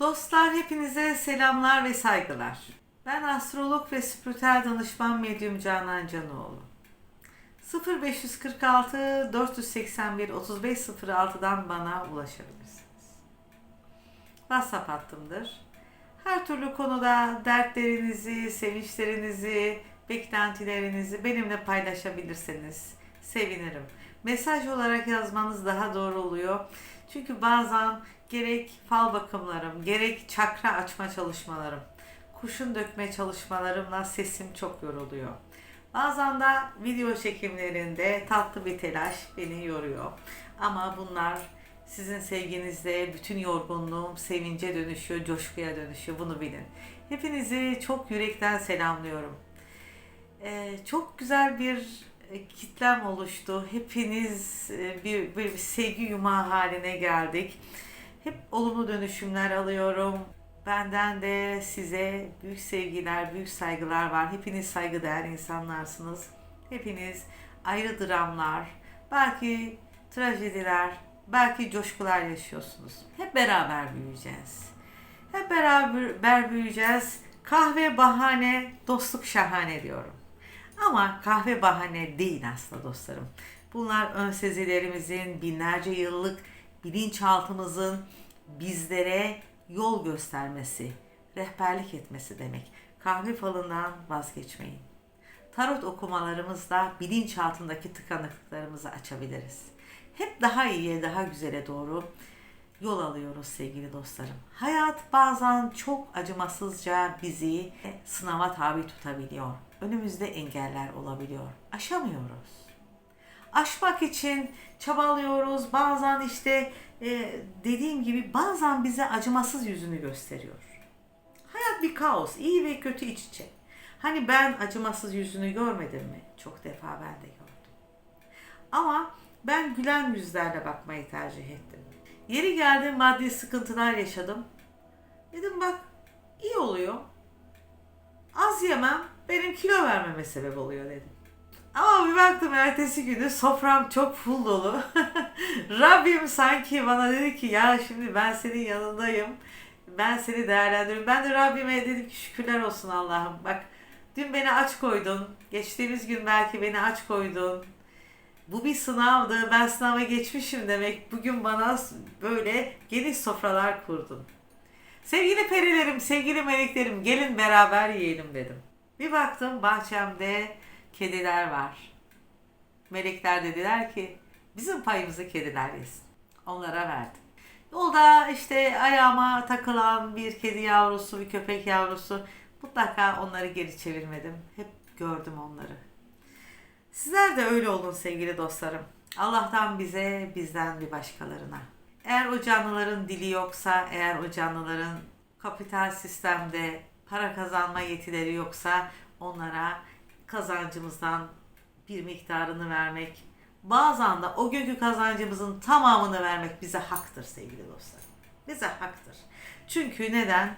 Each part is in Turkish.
Dostlar hepinize selamlar ve saygılar. Ben astrolog ve spiritüel danışman medyum Canan Canoğlu. 0546 481 3506'dan bana ulaşabilirsiniz. WhatsApp hattımdır. Her türlü konuda dertlerinizi, sevinçlerinizi, beklentilerinizi benimle paylaşabilirseniz sevinirim. Mesaj olarak yazmanız daha doğru oluyor. Çünkü bazen gerek fal bakımlarım, gerek çakra açma çalışmalarım, kuşun dökme çalışmalarımla sesim çok yoruluyor. Bazen de video çekimlerinde tatlı bir telaş beni yoruyor. Ama bunlar sizin sevginizle bütün yorgunluğum sevince dönüşüyor, coşkuya dönüşüyor. Bunu bilin. Hepinizi çok yürekten selamlıyorum. Ee, çok güzel bir kitlem oluştu. Hepiniz e, bir, bir sevgi yumağı haline geldik. Hep olumlu dönüşümler alıyorum. Benden de size büyük sevgiler, büyük saygılar var. Hepiniz saygıdeğer insanlarsınız. Hepiniz ayrı dramlar, belki trajediler, belki coşkular yaşıyorsunuz. Hep beraber büyüyeceğiz. Hep beraber büyüyeceğiz. Kahve bahane, dostluk şahane diyorum. Ama kahve bahane değil aslında dostlarım. Bunlar ön sezilerimizin binlerce yıllık bilinçaltımızın bizlere yol göstermesi, rehberlik etmesi demek. Kahve falından vazgeçmeyin. Tarot okumalarımızla bilinçaltındaki tıkanıklıklarımızı açabiliriz. Hep daha iyiye, daha güzele doğru yol alıyoruz sevgili dostlarım. Hayat bazen çok acımasızca bizi sınava tabi tutabiliyor. Önümüzde engeller olabiliyor. Aşamıyoruz. Aşmak için çabalıyoruz. Bazen işte e, dediğim gibi bazen bize acımasız yüzünü gösteriyor. Hayat bir kaos. iyi ve kötü iç içe. Hani ben acımasız yüzünü görmedim mi? Çok defa ben de gördüm. Ama ben gülen yüzlerle bakmayı tercih ettim. Yeri geldi maddi sıkıntılar yaşadım. Dedim bak iyi oluyor. Az yemem benim kilo vermeme sebep oluyor dedim. Ama bir baktım ertesi günü sofram çok full dolu. Rabbim sanki bana dedi ki ya şimdi ben senin yanındayım. Ben seni değerlendiriyorum. Ben de Rabbime dedim ki şükürler olsun Allah'ım. Bak dün beni aç koydun. Geçtiğimiz gün belki beni aç koydun. Bu bir sınavdı. Ben sınava geçmişim demek. Bugün bana böyle geniş sofralar kurdun. Sevgili perilerim, sevgili meleklerim gelin beraber yiyelim dedim. Bir baktım bahçemde kediler var. Melekler dediler ki bizim payımızı kediler yesin. Onlara verdim. Yolda işte ayağıma takılan bir kedi yavrusu, bir köpek yavrusu mutlaka onları geri çevirmedim. Hep gördüm onları. Sizler de öyle olun sevgili dostlarım. Allah'tan bize, bizden bir başkalarına. Eğer o canlıların dili yoksa, eğer o canlıların kapital sistemde para kazanma yetileri yoksa onlara kazancımızdan bir miktarını vermek, bazen de o günkü kazancımızın tamamını vermek bize haktır sevgili dostlar. Bize haktır. Çünkü neden?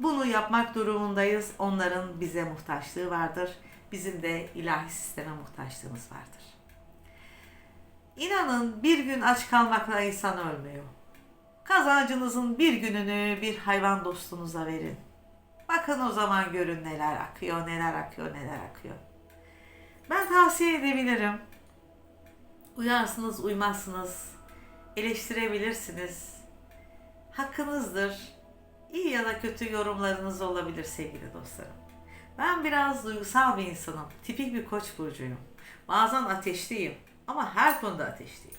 Bunu yapmak durumundayız. Onların bize muhtaçlığı vardır. Bizim de ilahi sisteme muhtaçlığımız vardır. İnanın bir gün aç kalmakla insan ölmüyor. Kazancınızın bir gününü bir hayvan dostunuza verin. Bakın o zaman görün neler akıyor, neler akıyor, neler akıyor. Ben tavsiye edebilirim. Uyarsınız, uymazsınız. Eleştirebilirsiniz. Hakkınızdır. İyi ya da kötü yorumlarınız olabilir sevgili dostlarım. Ben biraz duygusal bir insanım. Tipik bir koç burcuyum. Bazen ateşliyim ama her konuda ateşliyim.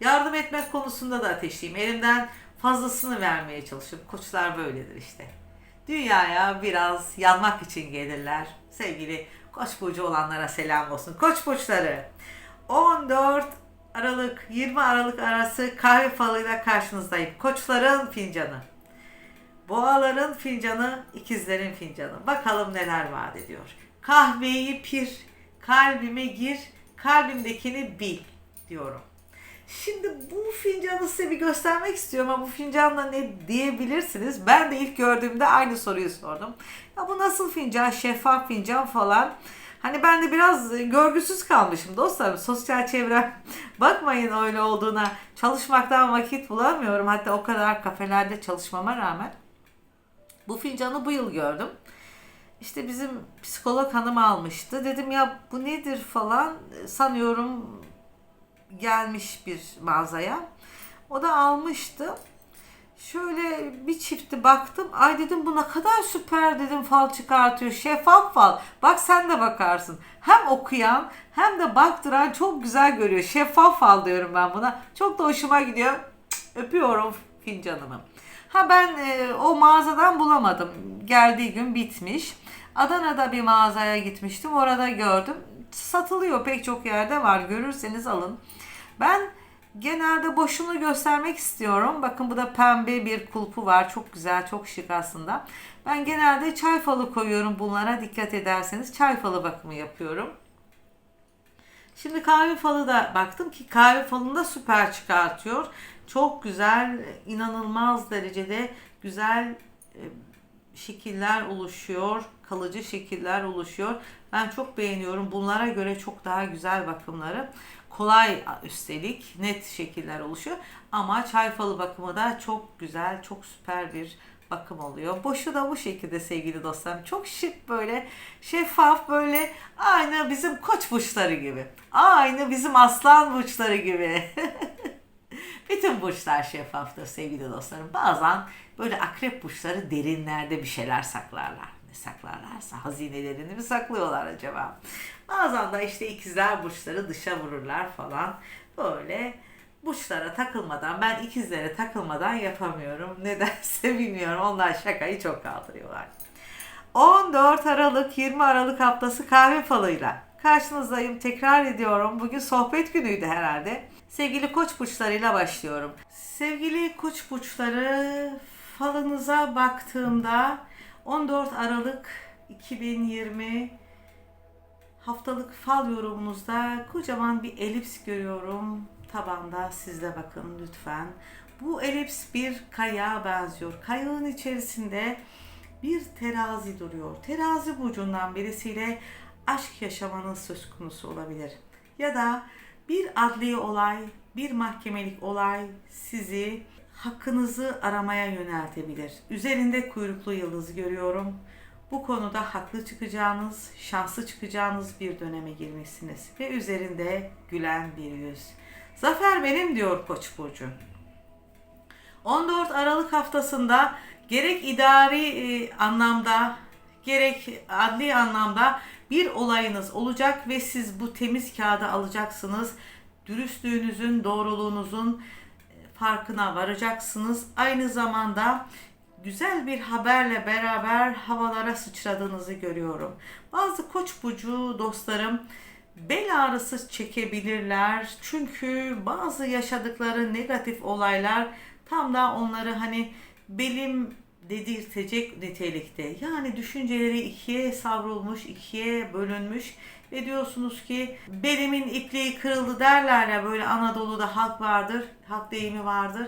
Yardım etmek konusunda da ateşliyim. Elimden fazlasını vermeye çalışıyorum. Koçlar böyledir işte. Dünyaya biraz yanmak için gelirler. Sevgili Koç burcu olanlara selam olsun. Koç burçları 14 Aralık 20 Aralık arası kahve falıyla karşınızdayım. Koçların fincanı. Boğaların fincanı, ikizlerin fincanı. Bakalım neler vaat ediyor. Kahveyi pir, kalbime gir, kalbimdekini bil diyorum. Şimdi bu fincanı size bir göstermek istiyorum ama bu fincanla ne diyebilirsiniz? Ben de ilk gördüğümde aynı soruyu sordum. Ya bu nasıl fincan, şeffaf fincan falan. Hani ben de biraz görgüsüz kalmışım dostlarım. Sosyal çevrem bakmayın öyle olduğuna. Çalışmaktan vakit bulamıyorum. Hatta o kadar kafelerde çalışmama rağmen. Bu fincanı bu yıl gördüm. İşte bizim psikolog hanım almıştı. Dedim ya bu nedir falan. Sanıyorum gelmiş bir mağazaya. O da almıştı. Şöyle bir çifti baktım. Ay dedim bu ne kadar süper dedim fal çıkartıyor. Şeffaf fal. Bak sen de bakarsın. Hem okuyan hem de baktıran çok güzel görüyor. Şeffaf fal diyorum ben buna. Çok da hoşuma gidiyor. Öpüyorum fincanımı. Ha ben e, o mağazadan bulamadım. Geldiği gün bitmiş. Adana'da bir mağazaya gitmiştim. Orada gördüm. Satılıyor pek çok yerde var. Görürseniz alın. Ben genelde boşunu göstermek istiyorum. Bakın bu da pembe bir kulpu var. Çok güzel, çok şık aslında. Ben genelde çay falı koyuyorum bunlara. Dikkat ederseniz çay falı bakımı yapıyorum. Şimdi kahve falı da baktım ki kahve falında süper çıkartıyor. Çok güzel, inanılmaz derecede güzel e, şekiller oluşuyor. Kalıcı şekiller oluşuyor. Ben çok beğeniyorum. Bunlara göre çok daha güzel bakımları. Kolay üstelik net şekiller oluşuyor. Ama çay falı bakımı da çok güzel, çok süper bir bakım oluyor. Boşu da bu şekilde sevgili dostlarım. Çok şık böyle şeffaf böyle aynı bizim koç burçları gibi. Aynı bizim aslan burçları gibi. Bütün burçlar şeffaftır sevgili dostlarım. Bazen böyle akrep burçları derinlerde bir şeyler saklarlar. Saklarlarsa hazinelerini mi saklıyorlar acaba? Bazen de işte ikizler burçları dışa vururlar falan. Böyle burçlara takılmadan ben ikizlere takılmadan yapamıyorum. Nedense bilmiyorum. Onlar şakayı çok kaldırıyorlar. 14 Aralık 20 Aralık haftası kahve falıyla karşınızdayım. Tekrar ediyorum. Bugün sohbet günüydü herhalde. Sevgili koç burçlarıyla başlıyorum. Sevgili koç burçları falınıza baktığımda 14 Aralık 2020 haftalık fal yorumunuzda kocaman bir elips görüyorum. Tabanda siz de bakın lütfen. Bu elips bir kayağa benziyor. Kayağın içerisinde bir terazi duruyor. Terazi burcundan birisiyle aşk yaşamanız söz konusu olabilir. Ya da bir adli olay, bir mahkemelik olay sizi hakkınızı aramaya yöneltebilir. Üzerinde kuyruklu yıldız görüyorum. Bu konuda haklı çıkacağınız, şanslı çıkacağınız bir döneme girmişsiniz ve üzerinde gülen bir yüz. Zafer benim diyor Koç burcu. 14 Aralık haftasında gerek idari e, anlamda gerek adli anlamda bir olayınız olacak ve siz bu temiz kağıdı alacaksınız. Dürüstlüğünüzün, doğruluğunuzun farkına varacaksınız. Aynı zamanda güzel bir haberle beraber havalara sıçradığınızı görüyorum. Bazı koç burcu dostlarım bel ağrısı çekebilirler. Çünkü bazı yaşadıkları negatif olaylar tam da onları hani belim dedirtecek nitelikte. Yani düşünceleri ikiye savrulmuş, ikiye bölünmüş ve diyorsunuz ki belimin ipliği kırıldı derler ya böyle Anadolu'da halk vardır, halk deyimi vardır.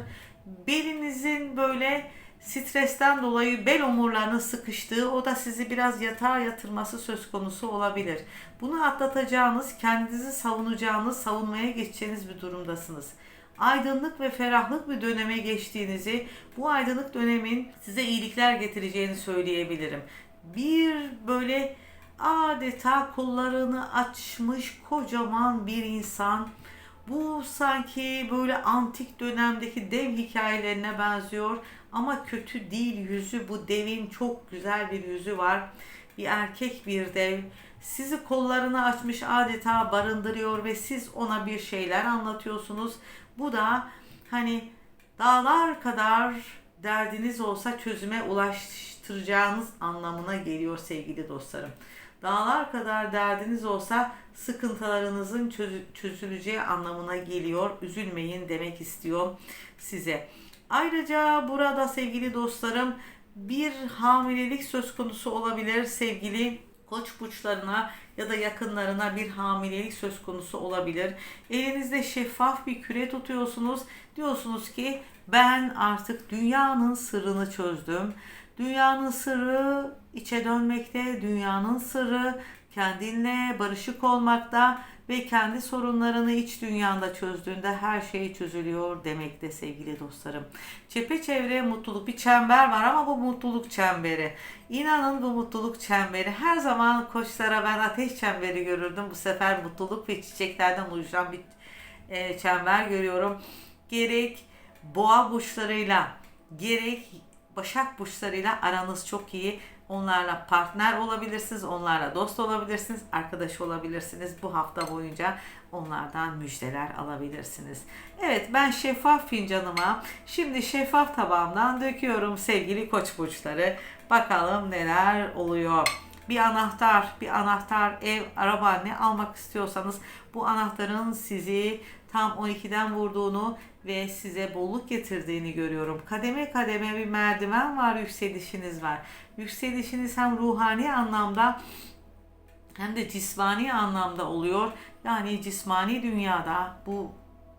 Belinizin böyle stresten dolayı bel omurlarının sıkıştığı, o da sizi biraz yatağa yatırması söz konusu olabilir. Bunu atlatacağınız, kendinizi savunacağınız, savunmaya geçeceğiniz bir durumdasınız. Aydınlık ve ferahlık bir döneme geçtiğinizi, bu aydınlık dönemin size iyilikler getireceğini söyleyebilirim. Bir böyle adeta kollarını açmış kocaman bir insan. Bu sanki böyle antik dönemdeki dev hikayelerine benziyor ama kötü değil yüzü. Bu devin çok güzel bir yüzü var. Bir erkek bir dev. Sizi kollarını açmış adeta barındırıyor ve siz ona bir şeyler anlatıyorsunuz. Bu da hani dağlar kadar derdiniz olsa çözüme ulaştıracağınız anlamına geliyor sevgili dostlarım. Dağlar kadar derdiniz olsa sıkıntılarınızın çözü- çözüleceği anlamına geliyor. Üzülmeyin demek istiyor size. Ayrıca burada sevgili dostlarım bir hamilelik söz konusu olabilir sevgili koç burçlarına ya da yakınlarına bir hamilelik söz konusu olabilir. Elinizde şeffaf bir küre tutuyorsunuz. Diyorsunuz ki ben artık dünyanın sırrını çözdüm. Dünyanın sırrı içe dönmekte, dünyanın sırrı kendinle barışık olmakta ve kendi sorunlarını iç dünyanda çözdüğünde her şey çözülüyor demekte sevgili dostlarım. Çepeçevre mutluluk bir çember var ama bu mutluluk çemberi. İnanın bu mutluluk çemberi. Her zaman koçlara ben ateş çemberi görürdüm. Bu sefer mutluluk ve çiçeklerden oluşan bir e, çember görüyorum. Gerek boğa burçlarıyla gerek başak burçlarıyla aranız çok iyi. Onlarla partner olabilirsiniz, onlarla dost olabilirsiniz, arkadaş olabilirsiniz. Bu hafta boyunca onlardan müjdeler alabilirsiniz. Evet ben şeffaf fincanıma şimdi şeffaf tabağımdan döküyorum sevgili koç burçları. Bakalım neler oluyor. Bir anahtar, bir anahtar, ev, araba ne almak istiyorsanız bu anahtarın sizi tam 12'den vurduğunu ve size bolluk getirdiğini görüyorum. Kademe kademe bir merdiven var, yükselişiniz var. Yükselişiniz hem ruhani anlamda hem de cismani anlamda oluyor. Yani cismani dünyada bu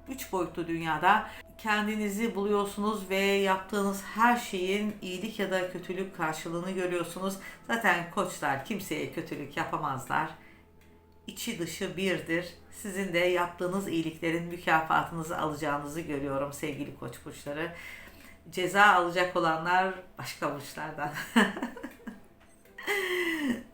üç boyutlu dünyada kendinizi buluyorsunuz ve yaptığınız her şeyin iyilik ya da kötülük karşılığını görüyorsunuz. Zaten koçlar kimseye kötülük yapamazlar. İçi dışı birdir. Sizin de yaptığınız iyiliklerin mükafatınızı alacağınızı görüyorum sevgili koç burçları. Ceza alacak olanlar başka burçlardan.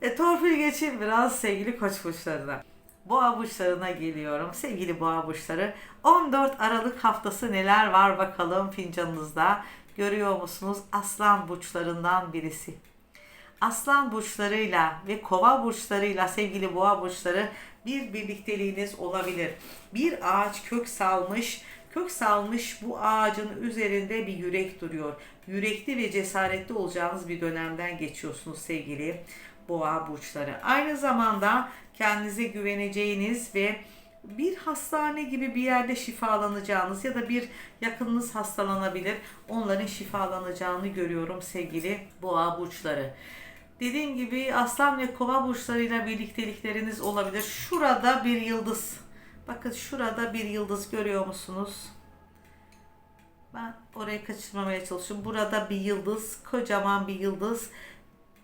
e, torpil geçeyim biraz sevgili koç burçlarına. Boğa burçlarına geliyorum. Sevgili boğa burçları 14 Aralık haftası neler var bakalım fincanınızda. Görüyor musunuz? Aslan burçlarından birisi. Aslan burçlarıyla ve kova burçlarıyla sevgili boğa burçları bir birlikteliğiniz olabilir. Bir ağaç kök salmış, kök salmış bu ağacın üzerinde bir yürek duruyor. Yürekli ve cesaretli olacağınız bir dönemden geçiyorsunuz sevgili boğa burçları. Aynı zamanda kendinize güveneceğiniz ve bir hastane gibi bir yerde şifalanacağınız ya da bir yakınınız hastalanabilir. Onların şifalanacağını görüyorum sevgili boğa burçları. Dediğim gibi aslan ve kova burçlarıyla birliktelikleriniz olabilir. Şurada bir yıldız. Bakın şurada bir yıldız görüyor musunuz? Ben orayı kaçırmamaya çalışıyorum. Burada bir yıldız, kocaman bir yıldız.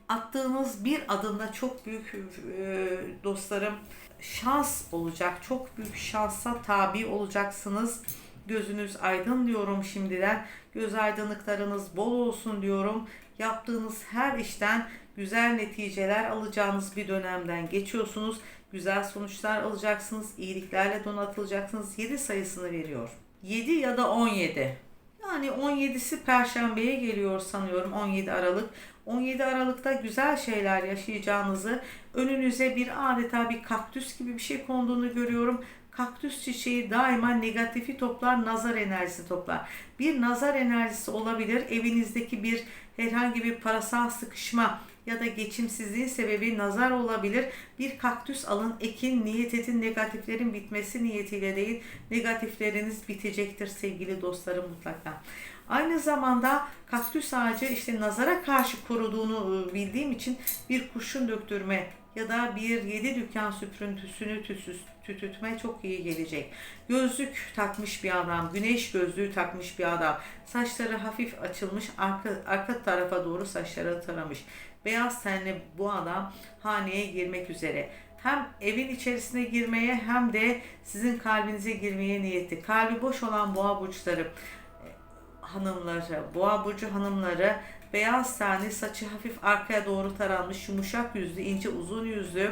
Attığınız bir adımda çok büyük e, dostlarım şans olacak. Çok büyük şansa tabi olacaksınız. Gözünüz aydın diyorum şimdiden. Göz aydınlıklarınız bol olsun diyorum. Yaptığınız her işten güzel neticeler alacağınız bir dönemden geçiyorsunuz. Güzel sonuçlar alacaksınız. İyiliklerle donatılacaksınız. 7 sayısını veriyor. 7 ya da 17. Yani 17'si Perşembe'ye geliyor sanıyorum 17 Aralık. 17 Aralık'ta güzel şeyler yaşayacağınızı, önünüze bir adeta bir kaktüs gibi bir şey konduğunu görüyorum. Kaktüs çiçeği daima negatifi toplar, nazar enerjisi toplar. Bir nazar enerjisi olabilir. Evinizdeki bir herhangi bir parasal sıkışma ya da geçimsizliğin sebebi nazar olabilir. Bir kaktüs alın, ekin, niyet edin. Negatiflerin bitmesi niyetiyle değil, negatifleriniz bitecektir sevgili dostlarım mutlaka. Aynı zamanda kaktüs ağacı işte nazara karşı koruduğunu bildiğim için bir kurşun döktürme ya da bir yedi dükkan süprüntüsünü tüsüz, tütütme çok iyi gelecek. Gözlük takmış bir adam, güneş gözlüğü takmış bir adam, saçları hafif açılmış, arka, arka tarafa doğru saçları taramış. Beyaz tenli bu adam haneye girmek üzere. Hem evin içerisine girmeye hem de sizin kalbinize girmeye niyetli. Kalbi boş olan boğa burçları hanımları, boğa burcu hanımları beyaz tenli, saçı hafif arkaya doğru taranmış, yumuşak yüzlü, ince uzun yüzlü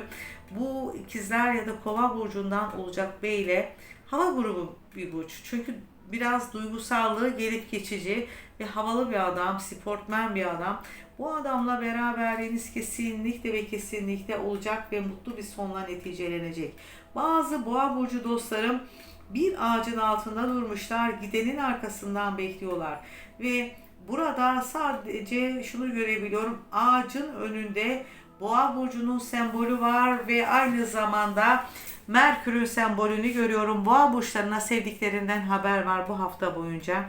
bu ikizler ya da kova burcundan olacak beyle hava grubu bir burç. Çünkü biraz duygusallığı gelip geçici ve havalı bir adam, sportmen bir adam. Bu adamla beraberliğiniz kesinlikle ve kesinlikle olacak ve mutlu bir sonla neticelenecek. Bazı boğa burcu dostlarım bir ağacın altında durmuşlar, gidenin arkasından bekliyorlar ve burada sadece şunu görebiliyorum. Ağacın önünde Boğa burcunun sembolü var ve aynı zamanda Merkür'ün sembolünü görüyorum. Boğa burçlarına sevdiklerinden haber var bu hafta boyunca.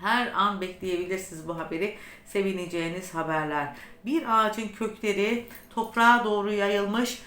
Her an bekleyebilirsiniz bu haberi. Sevineceğiniz haberler. Bir ağacın kökleri toprağa doğru yayılmış.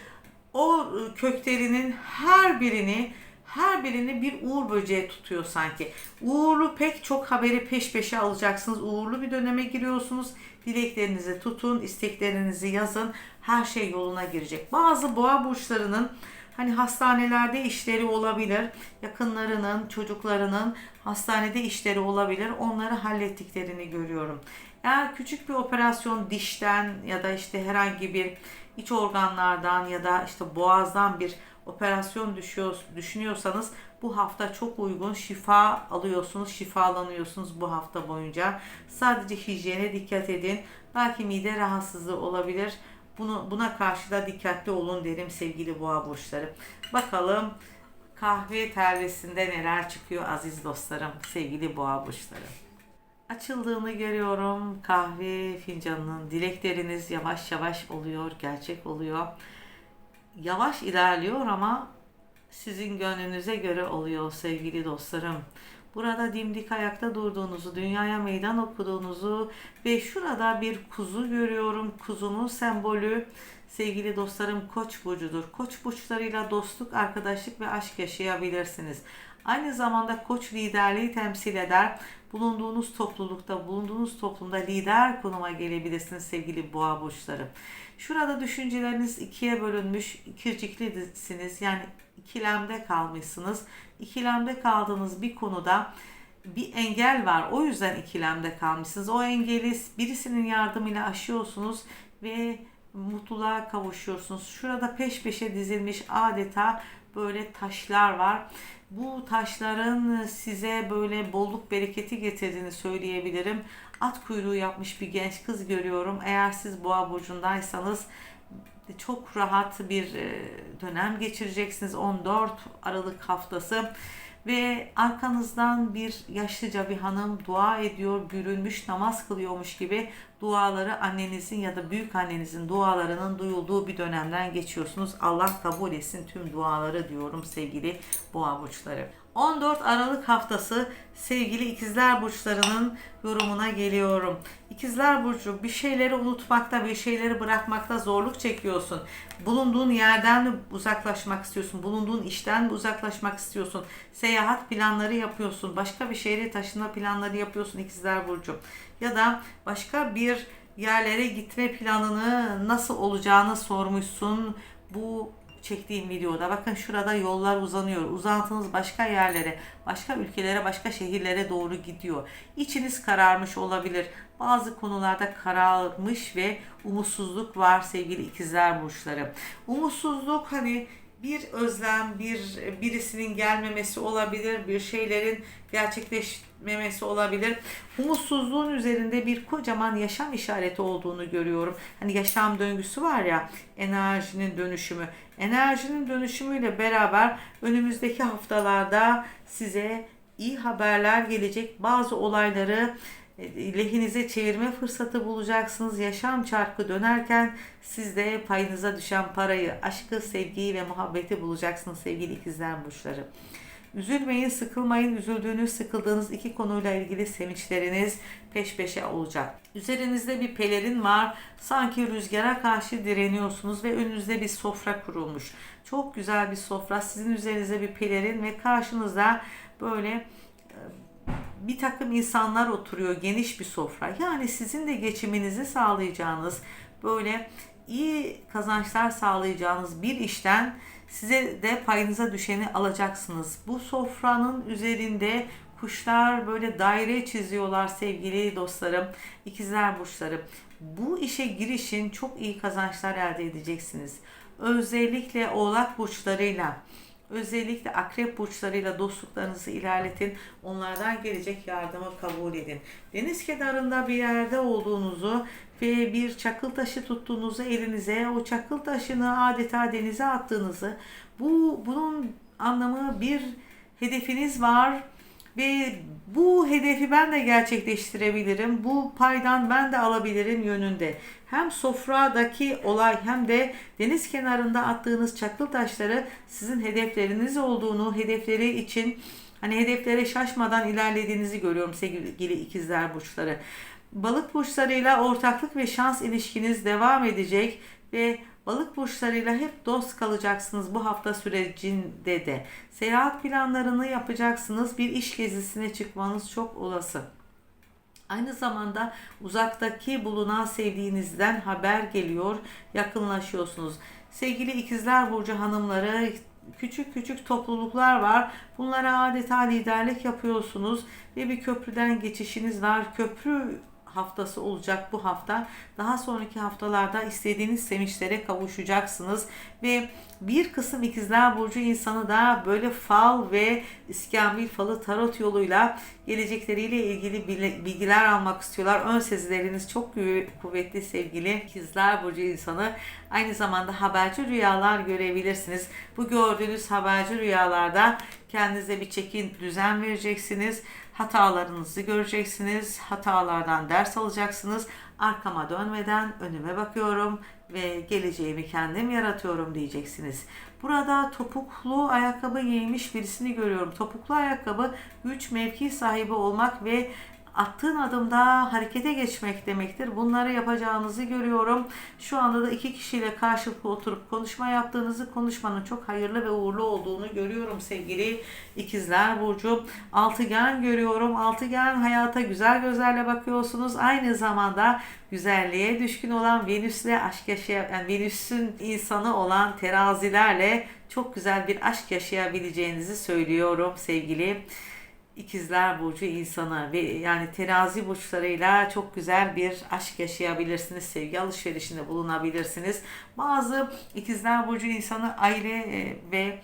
O köklerinin her birini her birini bir uğur böceği tutuyor sanki. Uğurlu pek çok haberi peş peşe alacaksınız. Uğurlu bir döneme giriyorsunuz. Dileklerinizi tutun, isteklerinizi yazın. Her şey yoluna girecek. Bazı boğa burçlarının Hani hastanelerde işleri olabilir, yakınlarının, çocuklarının hastanede işleri olabilir. Onları hallettiklerini görüyorum. Eğer küçük bir operasyon dişten ya da işte herhangi bir iç organlardan ya da işte boğazdan bir operasyon düşüyor, düşünüyorsanız bu hafta çok uygun şifa alıyorsunuz, şifalanıyorsunuz bu hafta boyunca. Sadece hijyene dikkat edin. Belki mide rahatsızlığı olabilir. Bunu, buna karşı da dikkatli olun derim sevgili boğa burçları. Bakalım kahve terlisinde neler çıkıyor aziz dostlarım, sevgili boğa burçları. Açıldığını görüyorum kahve fincanının. Dilekleriniz yavaş yavaş oluyor, gerçek oluyor. Yavaş ilerliyor ama sizin gönlünüze göre oluyor sevgili dostlarım. Burada dimdik ayakta durduğunuzu, dünyaya meydan okuduğunuzu ve şurada bir kuzu görüyorum. Kuzunun sembolü sevgili dostlarım koç burcudur. Koç burçlarıyla dostluk, arkadaşlık ve aşk yaşayabilirsiniz. Aynı zamanda koç liderliği temsil eder. Bulunduğunuz toplulukta, bulunduğunuz toplumda lider konuma gelebilirsiniz sevgili boğa burçları. Şurada düşünceleriniz ikiye bölünmüş, ikirciklisiniz. Yani ikilemde kalmışsınız. İkilemde kaldığınız bir konuda bir engel var. O yüzden ikilemde kalmışsınız. O engeli birisinin yardımıyla aşıyorsunuz ve mutluluğa kavuşuyorsunuz. Şurada peş peşe dizilmiş adeta böyle taşlar var. Bu taşların size böyle bolluk bereketi getirdiğini söyleyebilirim. At kuyruğu yapmış bir genç kız görüyorum. Eğer siz boğa burcundaysanız çok rahat bir e, dönem geçireceksiniz. 14 Aralık haftası. Ve arkanızdan bir yaşlıca bir hanım dua ediyor, bürünmüş, namaz kılıyormuş gibi duaları annenizin ya da büyük annenizin dualarının duyulduğu bir dönemden geçiyorsunuz. Allah kabul etsin tüm duaları diyorum sevgili boğa burçları. 14 Aralık haftası sevgili ikizler burçlarının yorumuna geliyorum. İkizler burcu bir şeyleri unutmakta, bir şeyleri bırakmakta zorluk çekiyorsun. Bulunduğun yerden mi uzaklaşmak istiyorsun? Bulunduğun işten mi uzaklaşmak istiyorsun? Seyahat planları yapıyorsun. Başka bir şehre taşınma planları yapıyorsun ikizler burcu. Ya da başka bir yerlere gitme planını nasıl olacağını sormuşsun. Bu çektiğim videoda bakın şurada yollar uzanıyor. Uzantınız başka yerlere, başka ülkelere, başka şehirlere doğru gidiyor. İçiniz kararmış olabilir. Bazı konularda kararmış ve umutsuzluk var sevgili ikizler burçları. Umutsuzluk hani bir özlem, bir birisinin gelmemesi olabilir, bir şeylerin gerçekleşmemesi olabilir. Umutsuzluğun üzerinde bir kocaman yaşam işareti olduğunu görüyorum. Hani yaşam döngüsü var ya, enerjinin dönüşümü. Enerjinin dönüşümüyle beraber önümüzdeki haftalarda size iyi haberler gelecek. Bazı olayları lehinize çevirme fırsatı bulacaksınız. Yaşam çarkı dönerken siz de payınıza düşen parayı, aşkı, sevgiyi ve muhabbeti bulacaksınız sevgili ikizler burçları. Üzülmeyin, sıkılmayın. Üzüldüğünüz, sıkıldığınız iki konuyla ilgili sevinçleriniz peş peşe olacak. Üzerinizde bir pelerin var. Sanki rüzgara karşı direniyorsunuz ve önünüzde bir sofra kurulmuş. Çok güzel bir sofra. Sizin üzerinize bir pelerin ve karşınızda böyle e, bir takım insanlar oturuyor geniş bir sofra. Yani sizin de geçiminizi sağlayacağınız böyle iyi kazançlar sağlayacağınız bir işten size de payınıza düşeni alacaksınız. Bu sofranın üzerinde kuşlar böyle daire çiziyorlar sevgili dostlarım, ikizler burçları. Bu işe girişin çok iyi kazançlar elde edeceksiniz. Özellikle oğlak burçlarıyla Özellikle akrep burçlarıyla dostluklarınızı ilerletin. Onlardan gelecek yardımı kabul edin. Deniz kenarında bir yerde olduğunuzu ve bir çakıl taşı tuttuğunuzu elinize, o çakıl taşını adeta denize attığınızı, bu bunun anlamı bir hedefiniz var ve bu hedefi ben de gerçekleştirebilirim. Bu paydan ben de alabilirim yönünde. Hem sofradaki olay hem de deniz kenarında attığınız çakıl taşları sizin hedefleriniz olduğunu, hedefleri için hani hedeflere şaşmadan ilerlediğinizi görüyorum sevgili ikizler burçları. Balık burçlarıyla ortaklık ve şans ilişkiniz devam edecek ve balık burçlarıyla hep dost kalacaksınız bu hafta sürecinde de. Seyahat planlarını yapacaksınız. Bir iş gezisine çıkmanız çok olası. Aynı zamanda uzaktaki bulunan sevdiğinizden haber geliyor, yakınlaşıyorsunuz. Sevgili ikizler burcu hanımları küçük küçük topluluklar var. Bunlara adeta liderlik yapıyorsunuz ve bir köprüden geçişiniz var. Köprü haftası olacak bu hafta. Daha sonraki haftalarda istediğiniz sevinçlere kavuşacaksınız ve bir kısım ikizler burcu insanı da böyle fal ve iskambil falı tarot yoluyla gelecekleriyle ilgili bilgiler almak istiyorlar. Ön sezileriniz çok kuvvetli sevgili ikizler burcu insanı. Aynı zamanda haberci rüyalar görebilirsiniz. Bu gördüğünüz haberci rüyalarda kendinize bir çekin düzen vereceksiniz. Hatalarınızı göreceksiniz. Hatalardan ders alacaksınız. Arkama dönmeden önüme bakıyorum ve geleceğimi kendim yaratıyorum diyeceksiniz. Burada topuklu ayakkabı giymiş birisini görüyorum. Topuklu ayakkabı güç mevki sahibi olmak ve attığın adımda harekete geçmek demektir. Bunları yapacağınızı görüyorum. Şu anda da iki kişiyle karşılıklı oturup konuşma yaptığınızı, konuşmanın çok hayırlı ve uğurlu olduğunu görüyorum sevgili ikizler Burcu. Altıgen görüyorum. Altıgen hayata güzel gözlerle bakıyorsunuz. Aynı zamanda güzelliğe düşkün olan Venüs'le aşk yaşayan, yani Venüs'ün insanı olan terazilerle çok güzel bir aşk yaşayabileceğinizi söylüyorum sevgili İkizler burcu insanı ve yani terazi burçlarıyla çok güzel bir aşk yaşayabilirsiniz. Sevgi alışverişinde bulunabilirsiniz. Bazı ikizler burcu insanı aile e, ve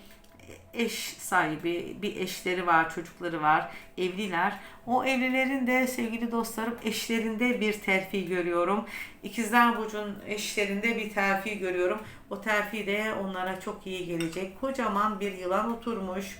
eş sahibi, bir eşleri var, çocukları var, evliler. O evlilerin de sevgili dostlarım eşlerinde bir terfi görüyorum. İkizler Burcu'nun eşlerinde bir terfi görüyorum. O terfi de onlara çok iyi gelecek. Kocaman bir yılan oturmuş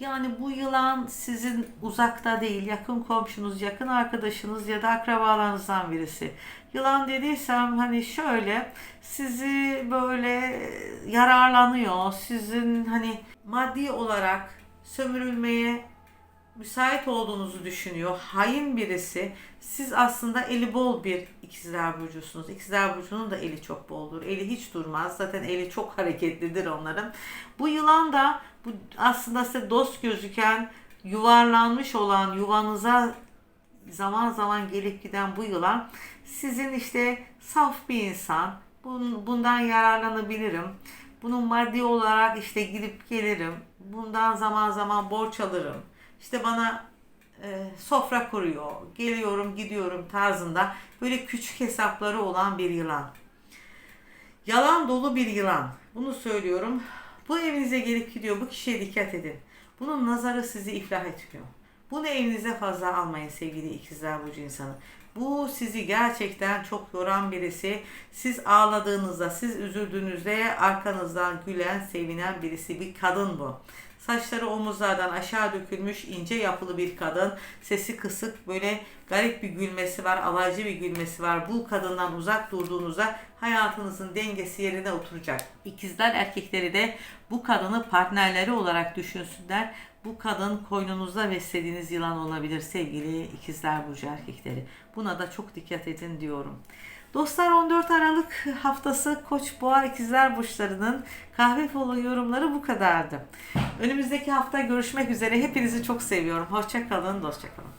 yani bu yılan sizin uzakta değil, yakın komşunuz, yakın arkadaşınız ya da akrabalarınızdan birisi. Yılan dediysem hani şöyle sizi böyle yararlanıyor, sizin hani maddi olarak sömürülmeye müsait olduğunuzu düşünüyor. Hain birisi. Siz aslında eli bol bir ikizler burcusunuz. İkizler burcunun da eli çok boldur. Eli hiç durmaz. Zaten eli çok hareketlidir onların. Bu yılan da bu aslında size dost gözüken yuvarlanmış olan yuvanıza zaman zaman gelip giden bu yılan sizin işte saf bir insan. Bundan yararlanabilirim. Bunun maddi olarak işte gidip gelirim. Bundan zaman zaman borç alırım işte bana e, sofra kuruyor, geliyorum gidiyorum tarzında böyle küçük hesapları olan bir yılan. Yalan dolu bir yılan. Bunu söylüyorum. Bu evinize gelip gidiyor. Bu kişiye dikkat edin. Bunun nazarı sizi iflah etmiyor. Bunu evinize fazla almayın sevgili ikizler burcu insanı. Bu sizi gerçekten çok yoran birisi. Siz ağladığınızda, siz üzüldüğünüzde arkanızdan gülen, sevinen birisi. Bir kadın bu. Saçları omuzlardan aşağı dökülmüş ince yapılı bir kadın. Sesi kısık böyle garip bir gülmesi var. Alaycı bir gülmesi var. Bu kadından uzak durduğunuzda hayatınızın dengesi yerine oturacak. İkizler erkekleri de bu kadını partnerleri olarak düşünsünler. Bu kadın koynunuzda beslediğiniz yılan olabilir sevgili ikizler burcu erkekleri. Buna da çok dikkat edin diyorum. Dostlar 14 Aralık haftası Koç Boğa ikizler burçlarının kahve folu yorumları bu kadardı. Önümüzdeki hafta görüşmek üzere. Hepinizi çok seviyorum. Hoşça kalın.